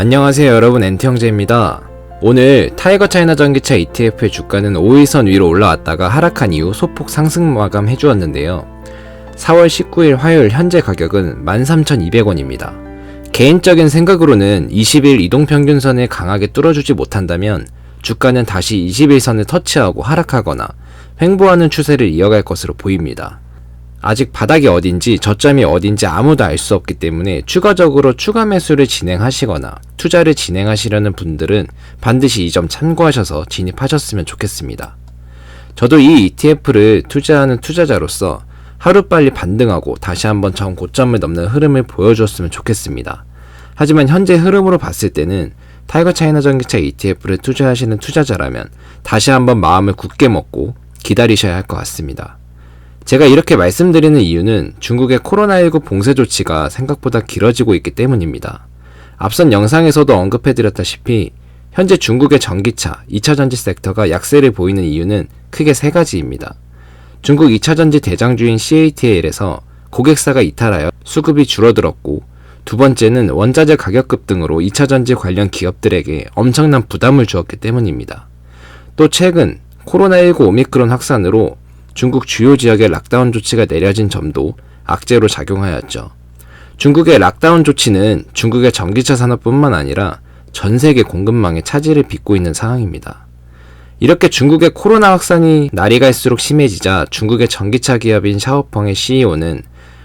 안녕하세요 여러분 엔트형제입니다. 오늘 타이거 차이나 전기차 ETF의 주가는 5일선 위로 올라왔다가 하락한 이후 소폭 상승 마감 해주었는데요. 4월 19일 화요일 현재 가격은 13,200원입니다. 개인적인 생각으로는 20일 이동평균선을 강하게 뚫어주지 못한다면 주가는 다시 21선을 터치하고 하락하거나 횡보하는 추세를 이어갈 것으로 보입니다. 아직 바닥이 어딘지 저점이 어딘지 아무도 알 수 없기 때문에 추가적으로 추가 매수를 진행하시거나 투자를 진행하시려는 분들은 반드시 이 점 참고하셔서 진입하셨으면 좋겠습니다. 저도 이 ETF를 투자하는 투자자로서 하루빨리 반등하고 다시 한번 전 고점을 넘는 흐름을 보여주었으면 좋겠습니다. 하지만 현재 흐름으로 봤을 때는 타이거 차이나 전기차 ETF를 투자하시는 투자자라면 다시 한번 마음을 굳게 먹고 기다리셔야 할 것 같습니다. 제가 이렇게 말씀드리는 이유는 중국의 코로나19 봉쇄 조치가 생각보다 길어지고 있기 때문입니다. 앞선 영상에서도 언급해드렸다시피 현재 중국의 전기차, 2차전지 섹터가 약세를 보이는 이유는 크게 세 가지입니다. 중국 2차전지 대장주인 CATL에서 고객사가 이탈하여 수급이 줄어들었고 두 번째는 원자재 가격 급등으로 2차전지 관련 기업들에게 엄청난 부담을 주었기 때문입니다. 또 최근 코로나19 오미크론 확산으로 중국 주요 지역의 락다운 조치가 내려진 점도 악재로 작용하였죠. 중국의 락다운 조치는 중국의 전기차 산업뿐만 아니라 전 세계 공급망에 차질을 빚고 있는 상황입니다. 이렇게 중국의 코로나 확산이 날이 갈수록 심해지자 중국의 전기차 기업인 샤오펑의 CEO는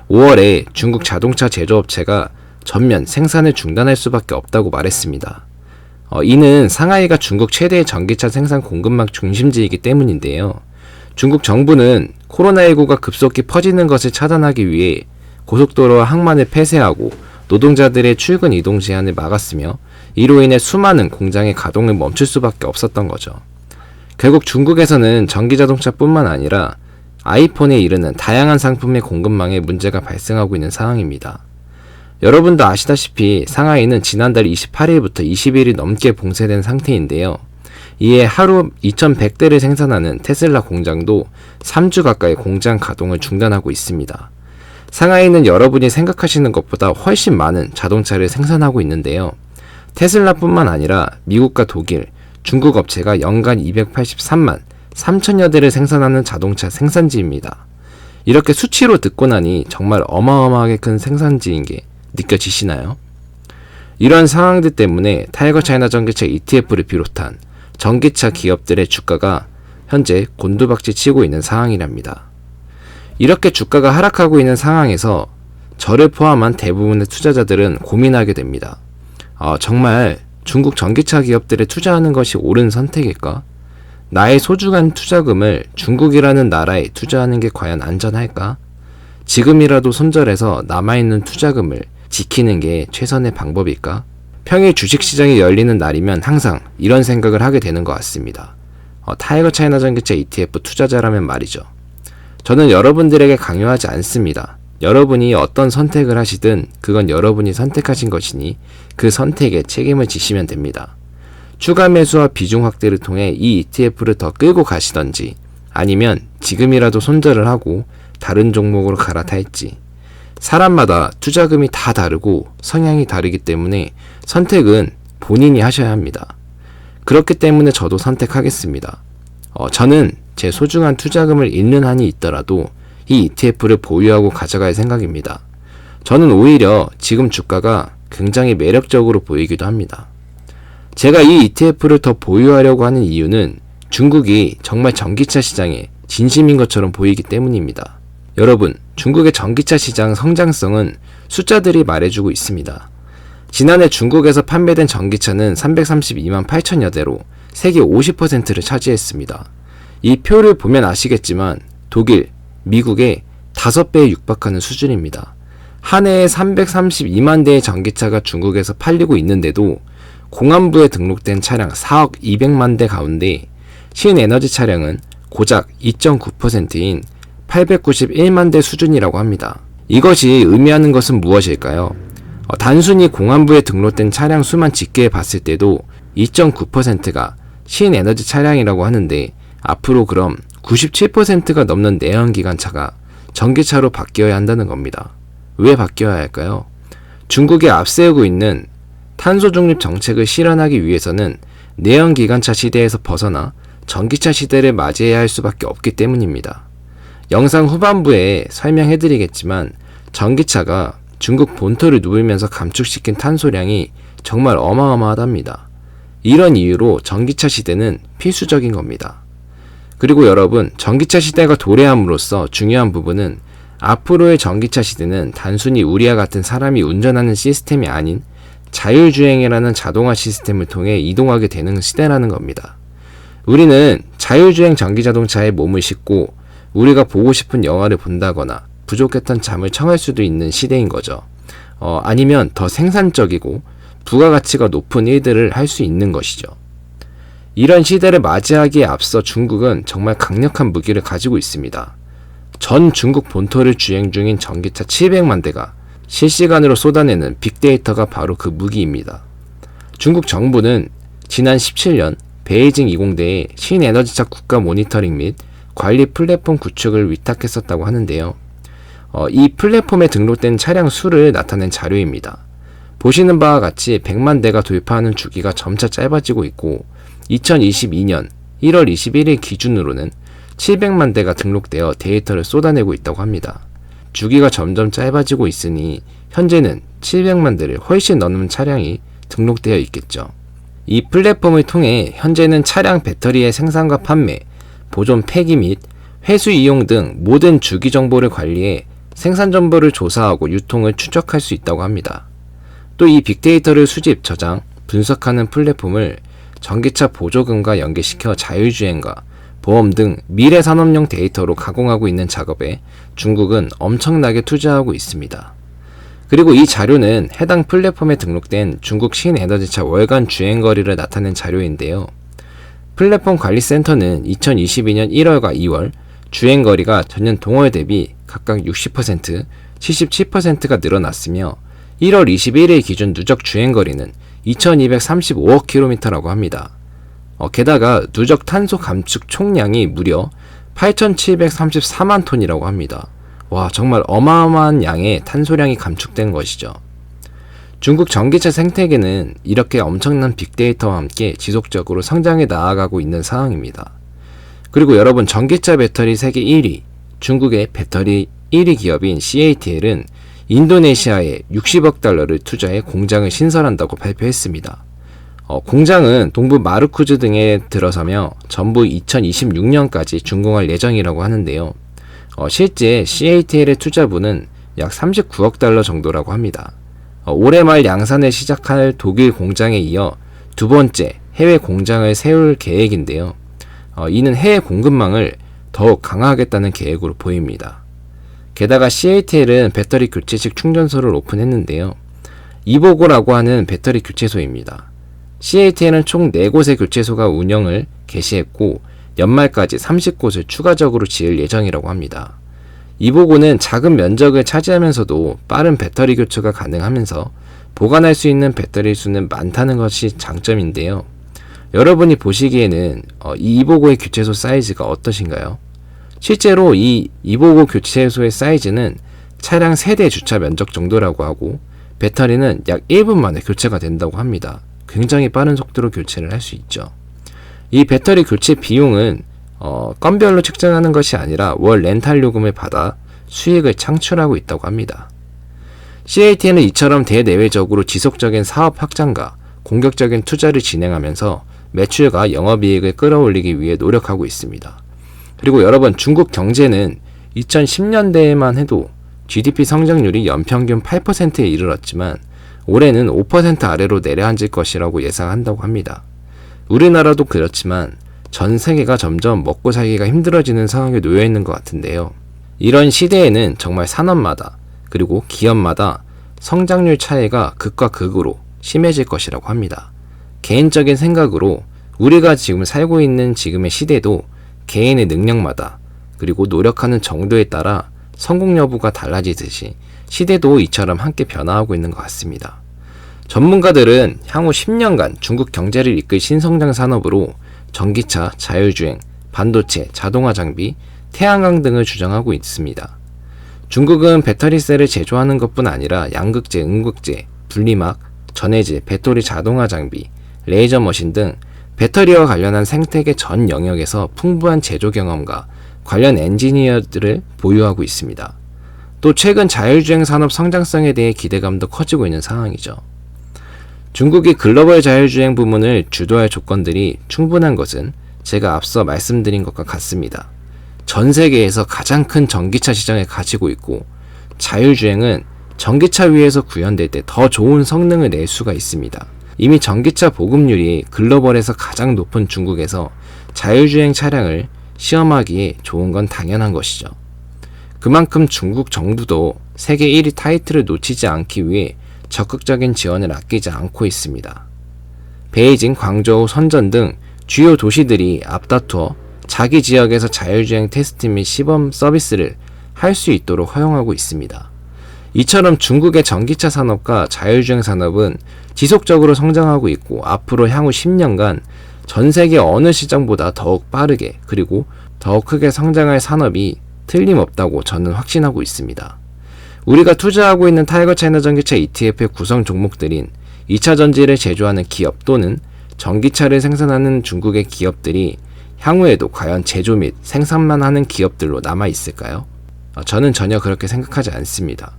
5월에 중국 자동차 제조업체가 전면 생산을 중단할 수밖에 없다고 말했습니다. 어, 이는 상하이가 중국 최대의 전기차 생산 공급망 중심지이기 때문인데요. 중국 정부는 코로나19가 급속히 퍼지는 것을 차단하기 위해 고속도로와 항만을 폐쇄하고 노동자들의 출근 이동 제한을 막았으며 이로 인해 수많은 공장의 가동을 멈출 수밖에 없었던 거죠. 결국 중국에서는 전기 자동차뿐만 아니라 아이폰에 이르는 다양한 상품의 공급망에 문제가 발생하고 있는 상황입니다. 여러분도 아시다시피 상하이는 지난달 28일부터 20일이 넘게 봉쇄된 상태인데요. 이에 하루 2100대를 생산하는 테슬라 공장도 3주 가까이 공장 가동을 중단하고 있습니다. 상하이는 여러분이 생각하시는 것보다 훨씬 많은 자동차를 생산하고 있는데요. 테슬라뿐만 아니라 미국과 독일, 중국 업체가 연간 283만 3천여 대를 생산하는 자동차 생산지입니다. 이렇게 수치로 듣고 나니 정말 어마어마하게 큰 생산지인 게 느껴지시나요? 이런 상황들 때문에 타이거 차이나 전기차 ETF를 비롯한 전기차 기업들의 주가가 현재 곤두박질 치고 있는 상황이랍니다. 이렇게 주가가 하락하고 있는 상황에서 저를 포함한 대부분의 투자자들은 고민하게 됩니다. 아, 정말 중국 전기차 기업들에 투자하는 것이 옳은 선택일까? 나의 소중한 투자금을 중국이라는 나라에 투자하는 게 과연 안전할까? 지금이라도 손절해서 남아있는 투자금을 지키는 게 최선의 방법일까? 평일 주식시장이 열리는 날이면 항상 이런 생각을 하게 되는 것 같습니다. 어, 타이거 차이나 전기차 ETF 투자자라면 말이죠. 저는 여러분들에게 강요하지 않습니다. 여러분이 어떤 선택을 하시든 그건 여러분이 선택하신 것이니 그 선택에 책임을 지시면 됩니다. 추가 매수와 비중 확대를 통해 이 ETF를 더 끌고 가시던지 아니면 지금이라도 손절을 하고 다른 종목으로 갈아탈지 사람마다 투자금이 다 다르고 성향이 다르기 때문에 선택은 본인이 하셔야 합니다. 그렇기 때문에 저도 선택하겠습니다. 어, 저는 제 소중한 투자금을 잃는 한이 있더라도 이 ETF를 보유하고 가져갈 생각입니다. 저는 오히려 지금 주가가 굉장히 매력적으로 보이기도 합니다. 제가 이 ETF를 더 보유하려고 하는 이유는 중국이 정말 전기차 시장에 진심인 것처럼 보이기 때문입니다. 여러분, 중국의 전기차 시장 성장성은 숫자들이 말해주고 있습니다. 지난해 중국에서 판매된 전기차는 332만 8천여 대로 세계 50%를 차지했습니다. 이 표를 보면 아시겠지만 독일, 미국의 5배에 육박하는 수준입니다. 한 해에 332만 대의 전기차가 중국에서 팔리고 있는데도 공안부에 등록된 차량 4억 200만 대 가운데 신에너지 차량은 고작 2.9%인 891만 대 수준이라고 합니다. 이것이 의미하는 것은 무엇일까요? 어, 단순히 공안부에 등록된 차량 수만 집계해 봤을 때도 2.9%가 신에너지 차량이라고 하는데 앞으로 그럼 97%가 넘는 내연기관차가 전기차로 바뀌어야 한다는 겁니다. 왜 바뀌어야 할까요? 중국이 앞세우고 있는 탄소 중립 정책을 실현하기 위해서는 내연 기관차 시대에서 벗어나 전기차 시대를 맞이해야 할 수밖에 없기 때문입니다. 영상 후반부에 설명해 드리겠지만 전기차가 중국 본토를 누비면서 감축시킨 탄소량이 정말 어마어마하답니다. 이런 이유로 전기차 시대는 필수적인 겁니다. 그리고 여러분, 전기차 시대가 도래함으로써 중요한 부분은 앞으로의 전기차 시대는 단순히 우리와 같은 사람이 운전하는 시스템이 아닌 자율주행이라는 자동화 시스템을 통해 이동하게 되는 시대라는 겁니다. 우리는 자율주행 전기자동차에 몸을 싣고 우리가 보고 싶은 영화를 본다거나 부족했던 잠을 청할 수도 있는 시대인 거죠. 어, 아니면 더 생산적이고 부가가치가 높은 일들을 할 수 있는 것이죠. 이런 시대를 맞이하기에 앞서 중국은 정말 강력한 무기를 가지고 있습니다. 전 중국 본토를 주행 중인 전기차 700만 대가 실시간으로 쏟아내는 빅데이터가 바로 그 무기입니다. 중국 정부는 지난 17년 베이징 20대에 신에너지차 국가 모니터링 및 관리 플랫폼 구축을 위탁했었다고 하는데요. 어, 이 플랫폼에 등록된 차량 수를 나타낸 자료입니다. 보시는 바와 같이 100만 대가 도입하는 주기가 점차 짧아지고 있고 2022년 1월 21일 기준으로는 700만 대가 등록되어 데이터를 쏟아내고 있다고 합니다. 주기가 점점 짧아지고 있으니 현재는 700만 대를 훨씬 넘는 차량이 등록되어 있겠죠. 이 플랫폼을 통해 현재는 차량 배터리의 생산과 판매, 보존 폐기 및 회수 이용 등 모든 주기 정보를 관리해 생산 정보를 조사하고 유통을 추적할 수 있다고 합니다. 또 이 빅데이터를 수집, 저장, 분석하는 플랫폼을 전기차 보조금과 연계시켜 자율주행과 보험 등 미래 산업용 데이터로 가공하고 있는 작업에 중국은 엄청나게 투자하고 있습니다. 그리고 이 자료는 해당 플랫폼에 등록된 중국 신에너지차 월간 주행거리를 나타낸 자료인데요. 플랫폼 관리센터는 2022년 1월과 2월 주행 거리가 전년 동월 대비 각각 60%, 77%가 늘어났으며 1월 21일 기준 누적 주행 거리는 2235억 킬로미터라고 합니다. 어, 게다가 누적 탄소 감축 총량이 무려 8,734만 톤이라고 합니다. 와, 정말 어마어마한 양의 탄소량이 감축된 것이죠. 중국 전기차 생태계는 이렇게 엄청난 빅데이터와 함께 지속적으로 성장해 나아가고 있는 상황입니다. 그리고 여러분, 전기차 배터리 세계 1위, 중국의 배터리 1위 기업인 CATL은 인도네시아에 60억 달러를 투자해 공장을 신설한다고 발표했습니다. 어, 공장은 동부 마르쿠즈 등에 들어서며 전부 2026년까지 준공할 예정이라고 하는데요. 어, 실제 CATL의 투자분은 약 39억 달러 정도라고 합니다. 어, 올해 말 양산을 시작할 독일 공장에 이어 두 번째 해외 공장을 세울 계획인데요. 어, 이는 해외 공급망을 더욱 강화하겠다는 계획으로 보입니다. 게다가 CATL은 배터리 교체식 충전소를 오픈했는데요. 이보고라고 하는 배터리 교체소입니다. CATL은 총 4곳의 교체소가 운영을 개시했고 연말까지 30곳을 추가적으로 지을 예정이라고 합니다. 이보고는 작은 면적을 차지하면서도 빠른 배터리 교체가 가능하면서 보관할 수 있는 배터리 수는 많다는 것이 장점인데요. 여러분이 보시기에는 어, 이 이보고의 교체소 사이즈가 어떠신가요? 실제로 이 이보고 교체소의 사이즈는 차량 세대 주차 면적 정도라고 하고 배터리는 약 1분 만에 교체가 된다고 합니다. 굉장히 빠른 속도로 교체를 할 수 있죠. 이 배터리 교체 비용은 어, 건별로 측정하는 것이 아니라 월 렌탈 요금을 받아 수익을 창출하고 있다고 합니다. CAT는 이처럼 대내외적으로 지속적인 사업 확장과 공격적인 투자를 진행하면서 매출과 영업이익을 끌어올리기 위해 노력하고 있습니다. 그리고 여러분 중국 경제는 2010년대에만 해도 GDP 성장률이 연평균 8%에 이르렀지만 올해는 5% 아래로 내려앉을 것이라고 예상한다고 합니다. 우리나라도 그렇지만 전 세계가 점점 먹고 살기가 힘들어지는 상황에 놓여 있는 것 같은데요. 이런 시대에는 정말 산업마다 그리고 기업마다 성장률 차이가 극과 극으로 심해질 것이라고 합니다. 개인적인 생각으로 우리가 지금 살고 있는 지금의 시대도 개인의 능력마다 그리고 노력하는 정도에 따라 성공 여부가 달라지듯이 시대도 이처럼 함께 변화하고 있는 것 같습니다. 전문가들은 향후 10년간 중국 경제를 이끌 신성장 산업으로 전기차, 자율주행, 반도체, 자동화 장비, 태양광 등을 주장하고 있습니다. 중국은 배터리셀을 제조하는 것뿐 아니라 양극재, 음극재, 분리막, 전해질, 배터리 자동화 장비, 레이저 머신 등 배터리와 관련한 생태계 전 영역에서 풍부한 제조 경험과 관련 엔지니어들을 보유하고 있습니다. 또 최근 자율주행 산업 성장성에 대해 기대감도 커지고 있는 상황이죠. 중국이 글로벌 자율주행 부문을 주도할 조건들이 충분한 것은 제가 앞서 말씀드린 것과 같습니다. 전 세계에서 가장 큰 전기차 시장을 가지고 있고 자율주행은 전기차 위에서 구현될 때 더 좋은 성능을 낼 수가 있습니다. 이미 전기차 보급률이 글로벌에서 가장 높은 중국에서 자율주행 차량을 시험하기에 좋은 건 당연한 것이죠. 그만큼 중국 정부도 세계 1위 타이틀을 놓치지 않기 위해 적극적인 지원을 아끼지 않고 있습니다. 베이징, 광저우, 선전 등 주요 도시들이 앞다투어 자기 지역에서 자율주행 테스트 및 시범 서비스를 할 수 있도록 허용하고 있습니다. 이처럼 중국의 전기차 산업과 자율주행 산업은 지속적으로 성장하고 있고 앞으로 향후 10년간 전 세계 어느 시장보다 더욱 빠르게 그리고 더욱 크게 성장할 산업이 틀림없다고 저는 확신하고 있습니다. 우리가 투자하고 있는 타이거 차이나 전기차 ETF의 구성 종목들인 2차 전지를 제조하는 기업 또는 전기차를 생산하는 중국의 기업들이 향후에도 과연 제조 및 생산만 하는 기업들로 남아 있을까요? 어, 저는 전혀 그렇게 생각하지 않습니다.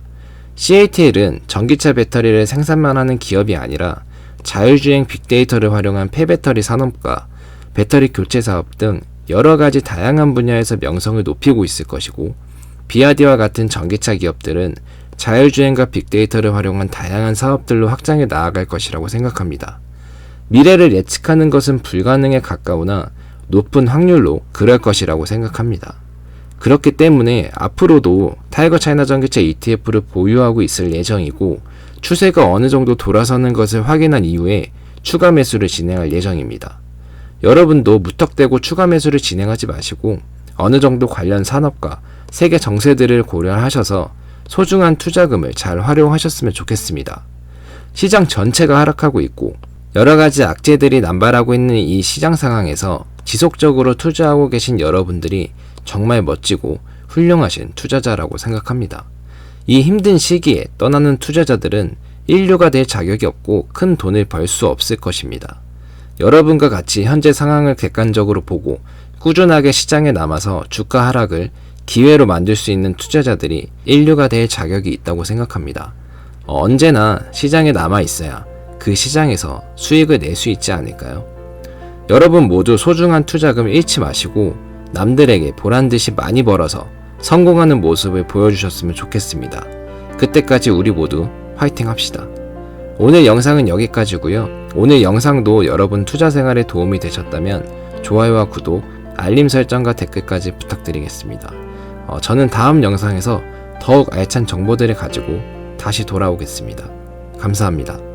CATL은 전기차 배터리를 생산만 하는 기업이 아니라 자율주행 빅데이터를 활용한 폐배터리 산업과 배터리 교체 사업 등 여러 가지 다양한 분야에서 명성을 높이고 있을 것이고 비아디와 같은 전기차 기업들은 자율주행과 빅데이터를 활용한 다양한 사업들로 확장해 나아갈 것이라고 생각합니다. 미래를 예측하는 것은 불가능에 가까우나 높은 확률로 그럴 것이라고 생각합니다. 그렇기 때문에 앞으로도 타이거 차이나 전기차 ETF를 보유하고 있을 예정이고 추세가 어느 정도 돌아서는 것을 확인한 이후에 추가 매수를 진행할 예정입니다. 여러분도 무턱대고 추가 매수를 진행하지 마시고 어느 정도 관련 산업과 세계 정세들을 고려하셔서 소중한 투자금을 잘 활용하셨으면 좋겠습니다. 시장 전체가 하락하고 있고 여러 가지 악재들이 남발하고 있는 이 시장 상황에서 지속적으로 투자하고 계신 여러분들이 정말 멋지고 훌륭하신 투자자라고 생각합니다. 이 힘든 시기에 떠나는 투자자들은 인류가 될 자격이 없고 큰 돈을 벌 수 없을 것입니다. 여러분과 같이 현재 상황을 객관적으로 보고 꾸준하게 시장에 남아서 주가 하락을 기회로 만들 수 있는 투자자들이 인류가 될 자격이 있다고 생각합니다. 어, 언제나 시장에 남아 있어야 그 시장에서 수익을 낼 수 있지 않을까요? 여러분 모두 소중한 투자금 잃지 마시고 남들에게 보란 듯이 많이 벌어서 성공하는 모습을 보여주셨으면 좋겠습니다. 그때까지 우리 모두 화이팅 합시다. 오늘 영상은 여기까지고요. 오늘 영상도 여러분 투자 생활에 도움이 되셨다면 좋아요와 구독, 알림 설정과 댓글까지 부탁드리겠습니다. 어, 저는 다음 영상에서 더욱 알찬 정보들을 가지고 다시 돌아오겠습니다. 감사합니다.